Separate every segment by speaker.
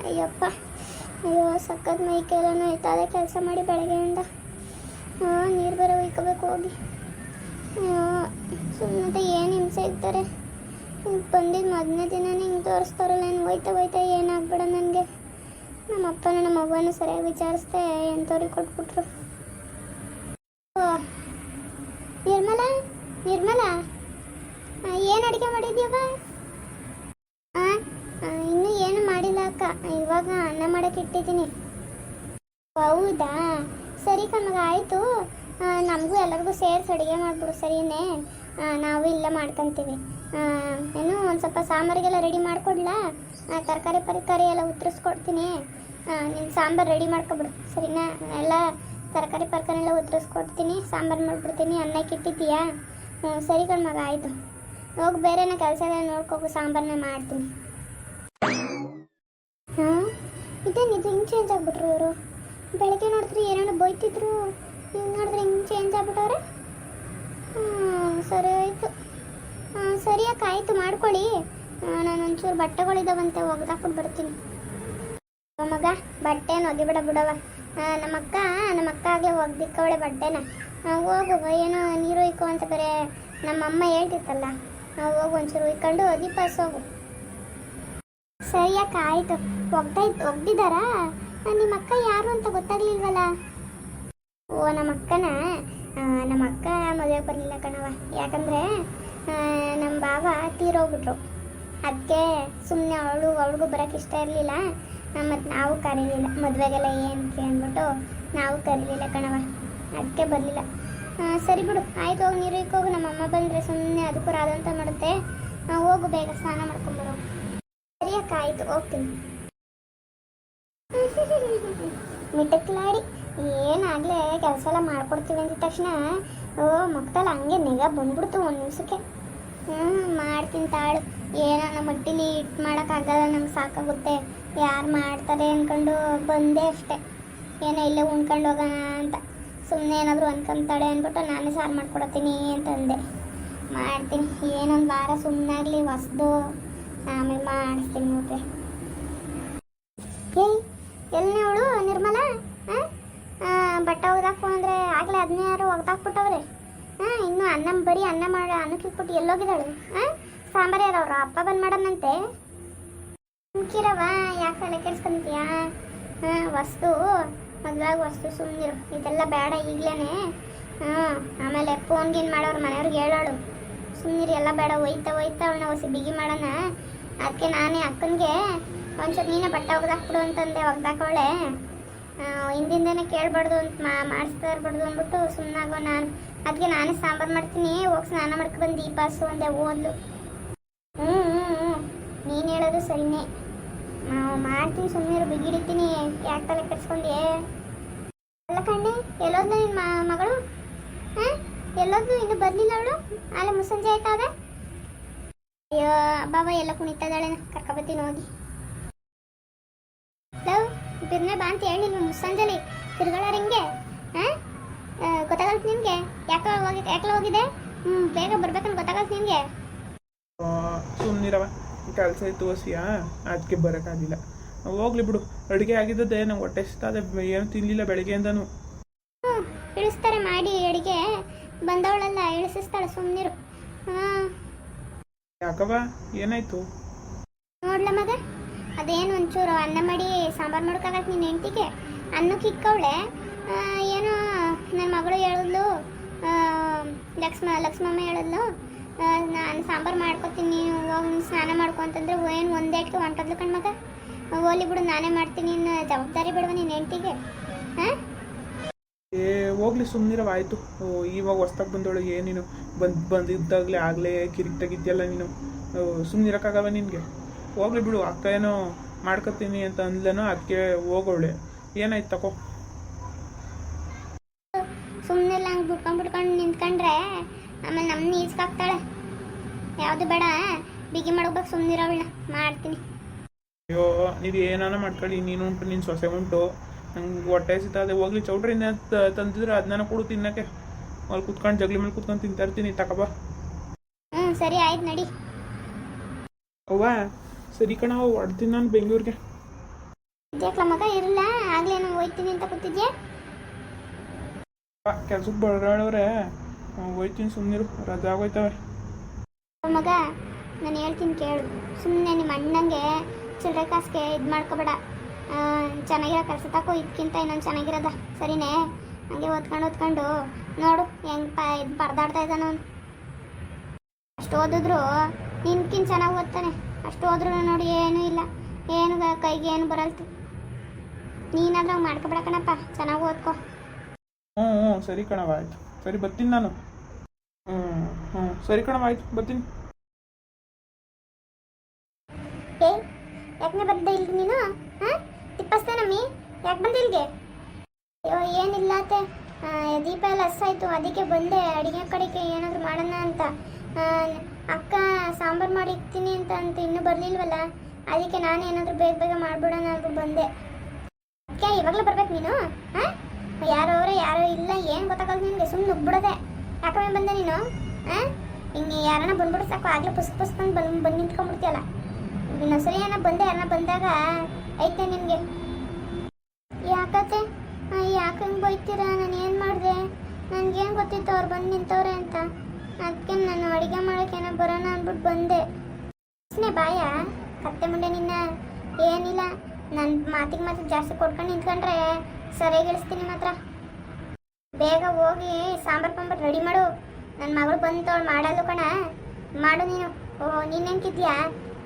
Speaker 1: ಅಯ್ಯಪ್ಪ, ಅಯ್ಯೋ ಸಕ್ಕತ್ ಮೈ ಕೈಲ ಆಯ್ತು ಅದೇ ಕೆಲಸ ಮಾಡಿ ಬೆಳಗ್ಗೆಯಿಂದ. ಹಾಂ ನೀರು ಬೇರೆ ಒಯ್ಕೋಬೇಕು ಹೋಗಿ. ಸುಮ್ಮನೆ ಏನು ಹಿಂಸೆ ಇರ್ತಾರೆ ಬಂದಿದ್ದು ಮೊದಲನೇ ದಿನ ಹಿಂಗೆ ತೋರಿಸ್ತಾರಲ್ಲ, ಏನು ಹೋಯ್ತಾ ಹೋಯ್ತಾ ಏನಾಗ್ಬೇಡ ನನಗೆ? ನಮ್ಮ ಅಪ್ಪನ ನಮ್ಮ ಅವ್ವನೂ ಸರಿಯಾಗಿ ವಿಚಾರಿಸ್ದೆ ಎಂಥವ್ರಿಗೆ ಕೊಟ್ಬಿಟ್ರು ಓ ನಿರ್ಮಲಾ ನಿರ್ಮಲಾ ಏನು ಅಡುಗೆ ಮಾಡಿದ್ಯವ ಆ, ಆ, ಇನ್ನೂ ಏನು ಮಾಡಿಲ್ಲ ಅಕ್ಕ ಇವಾಗ ಮಾಡಕ್ಕೆ ಹೌದಾ? ಸರಿ ಕಮ್ಮಗೆ ಆಯಿತು. ನಮಗೂ ಎಲ್ಲರಿಗೂ ಸೇರಿಸಿ ಅಡುಗೆ ಮಾಡಿಬಿಡು, ಸರಿನೇ? ನಾವು ಇಲ್ಲೇ ಮಾಡ್ಕೊತೀವಿ. ಏನು, ಒಂದು ಸ್ವಲ್ಪ ಸಾಂಬಾರಿಗೆಲ್ಲ ರೆಡಿ ಮಾಡಿಕೊಡ್ಲಾ? ತರಕಾರಿ ಪರಿಕಾರಿ ಎಲ್ಲ ಉತ್ತರಿಸ್ಕೊಡ್ತೀನಿ ನಿನ್ನ ಸಾಂಬಾರು ರೆಡಿ ಮಾಡ್ಕೊಬಿಡು, ಸರಿನಾ? ಎಲ್ಲ ತರಕಾರಿ ಪರ್ಕಾರಿ ಎಲ್ಲ ಉತ್ತರಿಸ್ಕೊಡ್ತೀನಿ ಸಾಂಬಾರು ಮಾಡಿಬಿಡ್ತೀನಿ ಅನ್ನಕ್ಕೆ ಇಟ್ಟಿದ್ದೀಯಾ ಹ್ಞೂ ಸರಿ ಕಣ್ಮಗ, ಆಯಿತು. ಹೋಗಿ ಬೇರೆನ ಕೆಲಸ ಎಲ್ಲ ನೋಡ್ಕೋಗು ಸಾಂಬಾರನ್ನ ಮಾಡ್ತೀನಿ ಹಾಂ ಇದೇನು ಇದು ಹಿಂಗೆ ಚೇಂಜ್ ಆಗ್ಬಿಟ್ರು ಇವರು ಬೆಳಗ್ಗೆ ನೋಡಿದ್ರೆ ಏನೇನೋ ಹಿಂಗೆ ನೋಡಿದ್ರೆ ಹಿಂಗೆ ಚೇಂಜ್ ಆಗ್ಬಿಟ್ಟವ್ರೆ? ಹ್ಞೂ ಸರಿ ಆಯಿತು ಹಾಂ ಸರಿ ಅಕ್ಕ, ಆಯಿತು, ಮಾಡ್ಕೊಳ್ಳಿ. ನಾನು ಒಂಚೂರು ಬಟ್ಟೆಗಳಿದ್ದಾವಂತೆ ಒಗೆದಾಕ್ಬಿಟ್ಟು ಬರ್ತೀನಿ. ಮಗ, ಬಟ್ಟೆನ ಒಗಿಬಿಡ ಬಿಡವ ಹಾಂ ನಮ್ಮ ಅಕ್ಕ ನಮ್ಮ ಅಕ್ಕ ಆಗಲೇ ಒಗ್ದಿಕ್ಕವಳೆ ಬಟ್ಟೆನ. ಹೋಗು, ಏನೋ ನೀರು ಇಕ್ಕೋ ಅಂತ ಬೇರೆ ನಮ್ಮಮ್ಮ ಹೇಳ್ತಿತ್ತಲ್ಲ. ಹೋಗು, ಒಂಚೂರು ಇಕ್ಕೊಂಡು ಪಾಸ್ ಹೋಗು. ಸರಿ ಅಕ್ಕ, ಆಯಿತು. ಒಗ್ದಾಯ್ತು, ಒಗ್ದಿದ್ದಾರಾ? ನಿಮ್ಮ ಅಕ್ಕ ಯಾರು ಅಂತ ಗೊತ್ತಾಗ್ಲಿಲ್ವಲ್ಲ? ಓ, ನಮ್ಮ ಅಕ್ಕನ ನಮ್ಮ ಅಕ್ಕ ಮದುವೆ ಬರಲಿಲ್ಲ ಕಣವ ಯಾಕಂದರೆ ನಮ್ಮ ಬಾವ ತೀರೋಗ್ಬಿಟ್ರು. ಅದಕ್ಕೆ ಸುಮ್ಮನೆ ಅವಳು, ಅವಳಿಗೂ ಬರೋಕ್ಕೆ ಇಷ್ಟ ಇರಲಿಲ್ಲ. ಮತ್ತು ನಾವು ಕರೀಲಿಲ್ಲ. ಮದುವೆಗೆಲ್ಲ ಏನಕ್ಕೆ ಅಂದ್ಬಿಟ್ಟು ನಾವು ಕರೀಲಿಲ್ಲ ಕಣವ ಅದಕ್ಕೆ ಬರಲಿಲ್ಲ. ಸರಿ ಬಿಡು. ಆಯ್ತು, ಹೋಗಿ, ನೀರು ಹೋಗು ನಮ್ಮ ಅಮ್ಮ ಬಂದರೆ ಸುಮ್ಮನೆ ಅದಕ್ಕೂ ರಾದಂತ ಮಾಡುತ್ತೆ. ಹೋಗು, ಬೇಗ ಸ್ನಾನ ಮಾಡ್ಕೊಂಬರು ಸರಿ ಅಕ್ಕ, ಆಯಿತು, ಹೋಗ್ತೀನಿ. ಮಿಟಕ್ಲಾಡಿ. ಏನಾಗಲೇ ಕೆಲಸ ಎಲ್ಲ ಮಾಡ್ಕೊಡ್ತೀವಿ ಅಂದಿದ ತಕ್ಷಣ, ಓ ಮಕ್ಕಳ ಹಂಗೆ ನಿಗ ಬಂದ್ಬಿಡ್ತು ಒಂದು ನಿಮಿಷಕ್ಕೆ. ಹ್ಞೂ ಮಾಡ್ತೀನಿ ತಾಳು. ಏನೋ ನಮ್ಮ ಮಟ್ಟಿಲಿ ಇಟ್ಟು ಮಾಡೋಕ್ಕಾಗಲ್ಲ ನಮ್ಗೆ ಸಾಕಾಗುತ್ತೆ. ಯಾರು ಮಾಡ್ತಾರೆ ಅಂದ್ಕೊಂಡು ಬಂದೆ ಅಷ್ಟೇ. ಏನೋ ಇಲ್ಲೇ ಉಣ್ಕೊಂಡು ಹೋಗೋಣ ಅಂತ. ಸುಮ್ಮನೆ ಏನಾದರೂ ಅಂದ್ಕೊಂತಾಳೆ ಅಂದ್ಬಿಟ್ಟು ನಾನೇ ಸಾರು ಮಾಡ್ಕೊಡತ್ತೀನಿ ಅಂತಂದೆ. ಮಾಡ್ತೀನಿ. ಏನೊಂದು ವಾರ ಸುಮ್ಮನಾಗಲಿ ಹೊಸ್ದು. ಆಮೇಲೆ ಮಾಡಿಸ್ತೀನಿ ಮತ್ತೆ ಏಯ್ ಎಲ್ಲಿ ಅವಳು ಒಗ್ದಾಕು ಅಂದರೆ ಆಗಲೇ ಅದನ್ನೇ ಯಾರು ಒಗ್ದಾಕ್ಬಿಟ್ಟವ್ರೆ ಹಾಂ, ಇನ್ನು ಅನ್ನ ಬರೀ ಅನ್ನ ಮಾಡ, ಅನ್ನಕ್ಕೆ ಇಟ್ಬಿಟ್ಟು ಎಲ್ಲೋಗಿದ್ದಾಳು. ಹಾಂ, ಸಾಂಬಾರು ಯಾರು ಅವ್ರ ಅಪ್ಪ ಬಂದು ಮಾಡಮ್ಮಂತೆ ಕಿರವ ಯಾಕೆ ತಲೆ ಕೆಡ್ಸ್ಕೊಂತೀಯಾ? ಹಾಂ, ವಸ್ತು, ಮದ್ವಾಗ ವಸ್ತು ಸುಮ್ಮನಿರು ಇದೆಲ್ಲ ಬೇಡ ಈಗಲೇ ಹಾಂ, ಆಮೇಲೆ ಫೋನ್ ಗೀನ್ ಮಾಡೋರು ಮನೆಯವ್ರಿಗೆ ಹೇಳೋಳು ಸುಮ್ಮನಿರು ಎಲ್ಲ ಬೇಡ, ಒಯ್ತಾ ಒಯ್ತಾ ಅವ್ನ ಹೊಸಿ ಬಿಗಿ ಮಾಡೋಣ. ಅದಕ್ಕೆ ನಾನೇ ಅಕ್ಕನಿಗೆ ಒಂಚೂರು ನೀನೇ ಬಟ್ಟೆ ಒಗ್ದಾಕ್ಬಿಡು ಅಂತಂದೆ ಒಗ್ದಾಕವಳೆ ಹಿಂದಿಂದನೇ ಕೇಳಬಾರ್ದು ಅಂತ ಮಾಡಿಸ್ತಾ ಇರಬಾರ್ದು ಅಂದ್ಬಿಟ್ಟು ಸುಮ್ಮನಾಗೋ ನಾನು. ಅದಕ್ಕೆ ನಾನೇ ಸಾಂಬಾರ್ ಮಾಡ್ತೀನಿ, ಹೋಗಿ ಸ್ನಾನ ಮಾಡ್ಕೊಂಡು ದೀಪಾಸು ಅಂದೆ ಓದ್ಲು. ಹ್ಞೂ ಹ್ಞೂ ನೀನು ಹೇಳೋದು ಸರಿನೇ. ನಾವು ಮಾಡ್ತೀನಿ ಸುಮ್ಮನೆ ಬಿಗಿಡಿತೀನಿ, ಯಾಕೆ ತಲೆ ಕೆಡ್ಸ್ಕೊಂಡೆ ಅಲ್ಲ ಕಣ್ಣೆ, ಎಲ್ಲೋದ್ಲು ನಿನ್ನ ಮಗಳು? ಹಾಂ? ಎಲ್ಲೋದ್ಲು, ಇನ್ನು ಬರಲಿಲ್ಲ ಅವಳು? ಅಲ್ಲ ಮುಸ್ಸಂಜೆ ಆಯ್ತಾವೆ ಅಯ್ಯೋ, ಬಾಬಾ ಎಲ್ಲ ಕುಣಿತದಾಳೆ ಕರ್ಕೊಬತ್ತೀನಿ ಹೋಗಿ. ಲವ್ ಬಿರ್ನೆ ಬಾ ಅಂತ ಹೇಳಿಲ್ವ ಮುಸ್ಸಂಜಲಿ ತಿರ್ಗಳಾರ ಹಿಂಗೆ ಹಾಂ ಗೊತ್ತಾಗಲ್ತು ನಿನಗೆ? ಯಾಕೆ ಹೋಗಿದೆ ಯಾಕೆ ಹೋಗಿದೆ ಹ್ಞೂ ಬೇಗ ಬರ್ಬೇಕಂತ ಗೊತ್ತಾಗಲ್ತು ನಿನಗೆ?
Speaker 2: ಸುಮ್ಮನಿರವ ಕೆಲಸ ಇತ್ತು ಹಸಿಯಾ ಅದಕ್ಕೆ ಬರೋಕ್ಕಾಗಿಲ್ಲ. ಹೋಗ್ಲಿ ಬಿಡು ಅಡುಗೆ ಆಗಿದ್ದದೆ ನಂಗೆ ಹೊಟ್ಟೆ ಅದೇ ಏನು ತಿನ್ನಲಿಲ್ಲ ಬೆಳಗ್ಗೆಯಿಂದನು
Speaker 1: ಹ್ಞೂ ಇಳಿಸ್ತಾರೆ ಮಾಡಿ ಅಡಿಗೆ ಬಂದವಳೆಲ್ಲ ಇಳಿಸಿಸ್ತಾಳೆ ಸುಮ್ಮನಿರು ಹಾಂ.
Speaker 2: ಯಾಕವ ಏನಾಯ್ತು?
Speaker 1: ನೋಡ್ಲ ಮಗ? ಅದೇನು ಒಂಚೂರು ಅನ್ನ ಮಾಡಿ ಸಾಂಬಾರು ಮಾಡ್ಕೊಳಕ್ ನೀನು ಹೆಂಡ್ತಿಗೆ. ಅನ್ನಕ್ಕೆ ಇಕ್ಕವಳೆ. ಏನೋ ನನ್ನ ಮಗಳು ಹೇಳಿದ್ಲು ಲಕ್ಷ್ಮ, ಲಕ್ಷ್ಮಮ್ಮ ಹೇಳಿದ್ಲು ನಾನು ಸಾಂಬಾರು ಮಾಡ್ಕೊತೀನಿ ನೀನು ಸ್ನಾನ ಮಾಡ್ಕೊ ಅಂತಂದ್ರೆ ಏನು ಇಟ್ಟು ಹೊಂಟದ್ಲು ಕಣ್ಮಗ ಹೋಲಿ ಬಿಡು, ನಾನೇ ಮಾಡ್ತೀನಿ ಇನ್ನು ಜವಾಬ್ದಾರಿ ಬಿಡುವ ನೀನು ಹೆಂಡ್ತಿಗೆ. ಹಾಂ
Speaker 2: ಏ, ಹೋಗ್ಲಿ ಸುಮ್ಮನೆ ಆಯಿತು. ಇವಾಗ ಹೊಸ್ದಾಗ ಬಂದವಳು ಏನೇನು ಬಂದು, ಬಂದಿದ್ದಾಗಲೇ ಆಗಲೇ ಕಿರಿಕ್ ತೆಗಿದ್ಯಲ್ಲ ನೀನು ಸುಮ್ಮನಿರೋಕ್ಕಾಗವ ನಿನಗೆ? ಹೋಗ್ಲಿ ಬಿಡು ಅಕ್ಕ ಏನೋ ಮಾಡ್ಕೊತೀನಿ ಅಂತ ಅಂದ್ಲೇನೋ ಅದಕ್ಕೆ ಹೋಗೋಳೆ. ಏನಾಯ್ತು ತಗೋ
Speaker 1: ಸುಮ್ಮನೆ ಹಂಗೆ ಬಿಟ್ಕೊಂಡು ಬಿಡ್ಕೊಂಡು ನಿಂತ್ಕೊಂಡ್ರೆ ಆಮೇಲೆ ನಮ್ಮ ಈಜ್ಕಾಕ್ತಾಳೆ ಯಾವುದು ಬೇಡ ಬಿಗಿ ಮಾಡ್ಬೇಕು ಸುಮ್ಮನಿರೋವಳ ಮಾಡ್ತೀನಿ.
Speaker 2: ಅಯ್ಯೋ ನೀವು ಏನಾನ ಮಾಡ್ಕೊಳ್ಳಿ ನೀನು ಉಂಟು ನಿನ್ನ ಸೊಸೆ ಉಂಟು. ನಂಗೆ ಹೊಟ್ಟೆ ಸಿಗ್ತದೆ ಹೋಗ್ಲಿ ಚೌಟ್ರಿನ ತಂದಿದ್ರೆ ಅದನ್ನ ಕೊಡು ತಿನ್ನಕ್ಕೆ. ಅಲ್ಲಿ ಕುತ್ಕೊಂಡು ಜಗ್ಲಿ ಮೇಲೆ ಕುತ್ಕೊಂಡು ತಿಂತಾ ಇರ್ತೀನಿ ತಕಬಾ
Speaker 1: ಹ್ಞೂ ಸರಿ ಆಯ್ತು ನಡಿ.
Speaker 2: ಅವ್ವ? ಸರಿ ಕಣ ಹೊಡ್ತೀನಿ ನಾನು ಬೆಂಗಳೂರಿಗೆ.
Speaker 1: ಮಗ ಇರಲ್ಲ ಆಗ್ಲೇ ನಾನು ಹೋಯ್ತೀನಿ ಅಂತ ಕೂತಿದ್ಯಾ?
Speaker 2: ಕೆಲ್ಸಕ್ಕೆ ಬರೋಳವ್ರೆ ಹೋಯ್ತೀನಿ ಸುಮ್ಮನಿರು ರಜೆ ಆಗೋಯ್ತವೆ.
Speaker 1: ಮಗ ನಾನು ಹೇಳ್ತೀನಿ ಕೇಳು. ಸುಮ್ಮನೆ ನಿಮ್ಮ ಅಣ್ಣಂಗೆ ಚಿಲ್ಲರೆ ಕಾಸಿಗೆ ಇದು ಮಾಡ್ಕೋಬೇಡ. ಚೆನ್ನಾಗಿರೋ ಕೆಲಸ ತಗೋ ಇದಕ್ಕಿಂತ ಇನ್ನೊಂದು ಚೆನ್ನಾಗಿರೋದ. ಸರಿನೇ? ಹಂಗೆ ಓದ್ಕೊಂಡು ಓದ್ಕೊಂಡು ನೋಡು ಹೆಂಗೆ ಪ ಇದು ಪರದಾಡ್ತಾ ಇದ್ದಾನ ಅಷ್ಟು ಓದಿದ್ರು ನಿನ್ಕಿನ್ ಚೆನ್ನಾಗಿ ಓದ್ತಾನೆ. ಅಷ್ಟು ಹೋದ್ರೂ ನೋಡಿ ಏನೂ ಇಲ್ಲ. ಏನು ಕೈಗೆ ಏನು ಬರಲ್ತು. ನೀನಾದ್ರೂ ಮಾಡ್ಕೊಬೇಡ ಕಣಪ್ಪ. ಚೆನ್ನಾಗಿ ಓದ್ಕೋ.
Speaker 2: ಹ್ಞೂ ಹ್ಞೂ ಸರಿ ಕಣವ ಆಯ್ತು. ಸರಿ ಬರ್ತೀನಿ ನಾನು. ಹ್ಞೂ ಹ್ಞೂ ಸರಿ ಕಣವ ಆಯ್ತು ಬರ್ತೀನಿ.
Speaker 1: ಏ ಯಾಕೆ ಬಂದ ಇಲ್ಗೆ ನೀನು? ಹಾಂ? ತಿಪ್ಪಸ್ತೆ ನಮ್ಮಿ ಯಾಕೆ ಬಂದ ಇಲ್ಗೆ ಅಯ್ಯೋ ಏನಿಲ್ಲ ಅತ್ತೆ. ದೀಪ ಎಲ್ಲ ಹಸ್ಸಾಯ್ತು ಅದಕ್ಕೆ ಬಂದೆ. ಅಡುಗೆ ಕಡೆಗೆ ಏನಾದರೂ ಮಾಡೋಣ ಅಂತ. ಅಕ್ಕ, ಸಾಂಬಾರು ಮಾಡಿ ಇಕ್ತೀನಿ ಅಂತ ಅಂತ, ಇನ್ನೂ ಬರಲಿಲ್ವಲ್ಲ? ಅದಕ್ಕೆ ನಾನು ಏನಾದರೂ ಬೇಗ ಬೇಗ ಮಾಡ್ಬಿಡೋಣ ಅಂತ ಬಂದೆ. ಅಕ್ಕ, ಇವಾಗ್ಲೂ ಬರ್ಬೇಕು ನೀನು? ಹಾಂ? ಯಾರೋ ಅವರೇ, ಯಾರೋ ಇಲ್ಲ, ಏನು ಗೊತ್ತಾಗಲ್ಲ ನಿನಗೆ? ಸುಮ್ಮನೆ ನುಗ್ಬಿಡೋದೆ ಯಾಕಮ್ಮೆ ಬಂದೆ ನೀನು? ಹಾಂ? ಹಿಂಗೆ ಯಾರನ್ನ ಬಂದ್ಬಿಡು ಸಾಕು, ಆಗಲೇ ಪುಸ್ತಕ ಪುಸ್ತಕ ಬಂದು ಬಂದು ನಿಂತ್ಕೊಂಡ್ಬಿಡ್ತೀಯಲ್ಲ? ಇನ್ನೊಂದ್ಸರಿ ಏನೋ ಬಂದೆ, ಯಾರನ್ನ ಬಂದಾಗ ಐತೆ ನಿನಗೆ. ಯಾಕತ್ತೆ? ಯಾಕೆ ಹಂಗೆ ಬೈತೀರಾ? ನಾನು ಏನು ಮಾಡಿದೆ? ನನಗೇನು ಗೊತ್ತಿತ್ತು ಅವ್ರು ಬಂದು ನಿಂತವ್ರೆ ಅಂತ. ಅದಕ್ಕೆ ನಾನು ಅಡುಗೆ ಮಾಡೋಕೆ ಏನೋ ಬರೋಣ ಅಂದ್ಬಿಟ್ಟು ಬಂದೆ. ಪ್ರಶ್ನೆ ಬಾಯ ಕತ್ತೆ ಮುಂಡೆ ನಿನ್ನ ಏನಿಲ್ಲ ನನ್ನ ಮಾತಿಗೆ ಮಾತು ಜಾಸ್ತಿ ಕೊಡ್ಕೊಂಡು ನಿಂತ್ಕೊಂಡ್ರೆ ಸರಿಯಾಗಿ ಇಳಿಸ್ತೀನಿ ಮಾತ್ರ. ಬೇಗ ಹೋಗಿ ಸಾಂಬಾರು ಪಾಂಬಾರು ರೆಡಿ ಮಾಡು. ನನ್ನ ಮಗಳು ಬಂದು ಅವಳು ಮಾಡಲ್ಲ ಕಣ. ಮಾಡು ನೀನು. ಓ ನೀನೇನ್ಕಿದ್ಯಾ?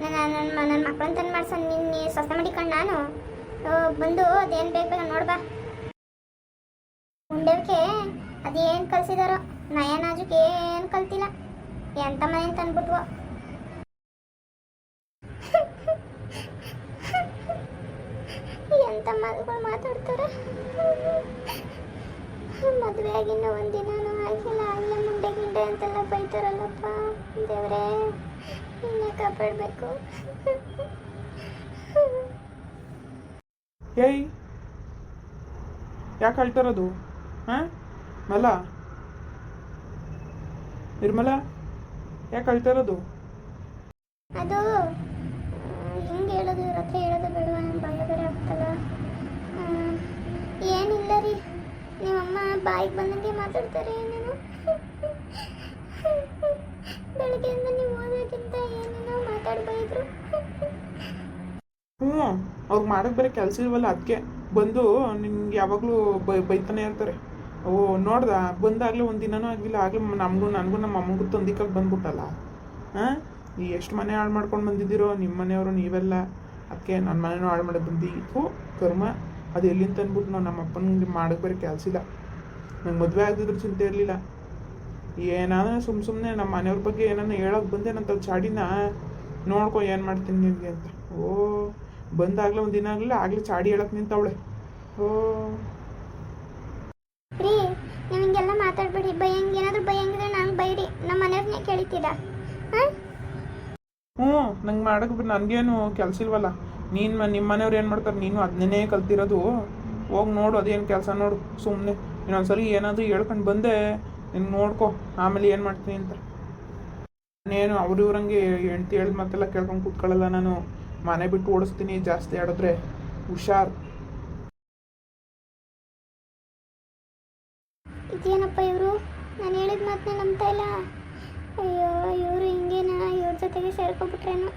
Speaker 1: ನನ್ನ ನನ್ನ ನನ್ನ ಮಕ್ಕಳನ್ನ ತಂದು ಮಾಡ್ಸೋ ನಿನ್ನ ಸ್ವಸ್ಥ ಮಾಡಿಕೊಂಡು ನಾನು? ಬಂದು ಅದೇನು ಬೇಕು ಬೇಗ ನೋಡ್ಬಾ ಉಂಡೆಕ್ಕೆ ಅದೇನು ಕಲ್ಸಿದಾರೋ? ನಯ ನಾಜುಕ್ ಏನು ಕಲ್ತಿಲ್ಲ? ಎಂತ ಮನೆ ತಂದ್ಬಿಟ್ವ ಎಂತ ಮಾತುಗಳು ಮಾತಾಡ್ತಾರೆ? ಮದುವೆ ಆಗಿನ್ನ ಒಂದಿನ ಆಗಿಲ್ಲ. ಆಗಲೇ ಮುಂಡೆ ಗಿಂಡೆ ಅಂತೆಲ್ಲ ಬೈತಾರಲ್ಲಪ್ಪ. ದೇವ್ರೇ, ಇನ್ನೇ ಕಾಪಾಡಬೇಕು.
Speaker 2: ಏಯ್, ಯಾಕೆ ಅಳ್ತಾರದು? ಹಾಂ? ಮಲ ನಿರ್ಮಲ ಯಾಕೆ ಅಳ್ತಾರದು
Speaker 1: ಅದು ಹೆಂಗೆ ಹೇಳೋದು ಇವ್ರ ಹತ್ರ ಹೇಳೋದು ಬೇಡ ಭಯ ಬೇರೆ ಆಗ್ತಲ್ಲ. ಏನಿಲ್ಲ ರೀ. ನಿಮ್ಮಮ್ಮ ಬಾಯಿಗೆ ಬಂದಂಗೆ ಮಾತಾಡ್ತಾರೆ ಏನೇನು. ಬೆಳಗ್ಗೆಯಿಂದ ನೀವು ಓದೋಕ್ಕಿಂತ ಏನೇನೋ ಮಾತಾಡ್ಬೋದ್ರು
Speaker 2: ಹ್ಞೂ ಅವ್ರಿಗೆ ಮಾಡೋಕ್ಕೆ ಬೇರೆ ಕೆಲಸ ಇಲ್ವಲ್ಲ ಅದಕ್ಕೆ ಬಂದು ನಿಮ್ಗೆ ಯಾವಾಗಲೂ ಬೈ ಬೈತಾನೆ ಇರ್ತಾರೆ. ಓ, ನೋಡ್ದ? ಬಂದಾಗಲೇ ಒಂದು ದಿನನೂ ಆಗಿಲ್ಲ ಆಗಲೇ ನಮಗೂ, ನನಗೂ ನಮ್ಮ ಅಮ್ಮಗೂ ತಂದಿಕಾಗಿ ಬಂದ್ಬಿಟ್ಟಲ್ಲ. ಹಾಂ ಈ ಎಷ್ಟು ಮನೆ ಹಾಳು ಮಾಡ್ಕೊಂಡು ಬಂದಿದ್ದೀರೋ? ನಿಮ್ಮ ಮನೆಯವರು ನೀವೆಲ್ಲ. ಅದಕ್ಕೆ ನನ್ನ ಮನೆಯೂ ಹಾಳು ಮಾಡಿ ಓ ಕರ್ಮ. ಅದು ಎಲ್ಲಿಂದ ತಂದ್ಬಿಟ್ಟು ನಾವು ನಮ್ಮ ಅಪ್ಪನಿಗೆ ಮಾಡೋಕೆ ಬೇರೆ ಕೆಲಸ ಇಲ್ಲ. ನಂಗೆ ಮದುವೆ ಆಗದಿದ್ರು ಚಿಂತೆ ಇರಲಿಲ್ಲ. ಏನಾನ ಸುಮ್ಮ ಸುಮ್ಮನೆ ನಮ್ಮ ಮನೆಯವ್ರ ಬಗ್ಗೆ ಏನಾನ ಹೇಳೋಕೆ ಬಂದೆ ನಂತ ಚಾಡಿನ? ನೋಡ್ಕೊ ಏನು ಮಾಡ್ತೀನಿ ನಿನಗೆ ಅಂತ. ಓ, ಬಂದಾಗಲೇ ಒಂದು ದಿನ ಆಗಲಿಲ್ಲ. ಆಗಲೇ ಚಾಡಿ ಹೇಳಕ್ಕೆ ನಿಂತವಳೆ. ಓ
Speaker 1: ರೀ ನೀವು ಹಿಂಗೆಲ್ಲ ಬೈಯಂಗೆ, ಏನಾದರೂ ಬೈಯಂಗಿದ್ರೆ ನಮ್ಮ ಮನೆಯವ್ರನ್ನೇ
Speaker 2: ಹ್ಞೂ, ನಂಗೆ ಮಾಡೋಕೆ ನನಗೇನು ಕೆಲಸ ಇಲ್ವಲ್ಲ. ನೀನು ನಿಮ್ಮ ಮನೆಯವ್ರು ಏನು ಮಾಡ್ತಾರೆ? ನೀನು ಅದನ್ನೇ ಕಲ್ತಿರೋದು. ಹೋಗಿ ನೋಡು, ಅದೇನು ಕೆಲಸ ನೋಡು ಸುಮ್ಮನೆ ಇನ್ನೊಂದ್ಸರಿ ಏನಾದರೂ ಹೇಳ್ಕೊಂಡು ಬಂದೆ, ನೀನು ನೋಡ್ಕೊ, ಆಮೇಲೆ ಏನು ಮಾಡ್ತೀನಿ ಅಂತ. ನಾನೇನು ಅವ್ರು ಇವ್ರಂಗೆ ಹೆಂಡ್ತಿ ಹೇಳಿದ ಮತ್ತೆಲ್ಲ ಕೇಳ್ಕೊಂಡು ಕೂತ್ಕೊಳ್ಳಲ್ಲ ನಾನು. ಮನೆ ಬಿಟ್ಟು ಓಡಿಸ್ತೀನಿ ಜಾಸ್ತಿ ಆಡಿದ್ರೆ. ಹುಷಾರ್.
Speaker 1: ಇದೇನಪ್ಪ ಇವರು? ನಾನು ಹೇಳಿದ ಮಾತನ್ನ ನಂಬ್ತಾ ಇಲ್ಲ. ಅಯ್ಯೋ, ಇವರು ಹಿಂಗೇನ ಇವ್ರ ಜೊತೆಗೆ ಸೇರ್ಕೊಬಿಟ್ರೇನು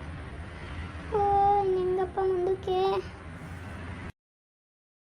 Speaker 1: ಓ, ಹೆಂಗಪ್ಪ ಮುಂದಕ್ಕೆ?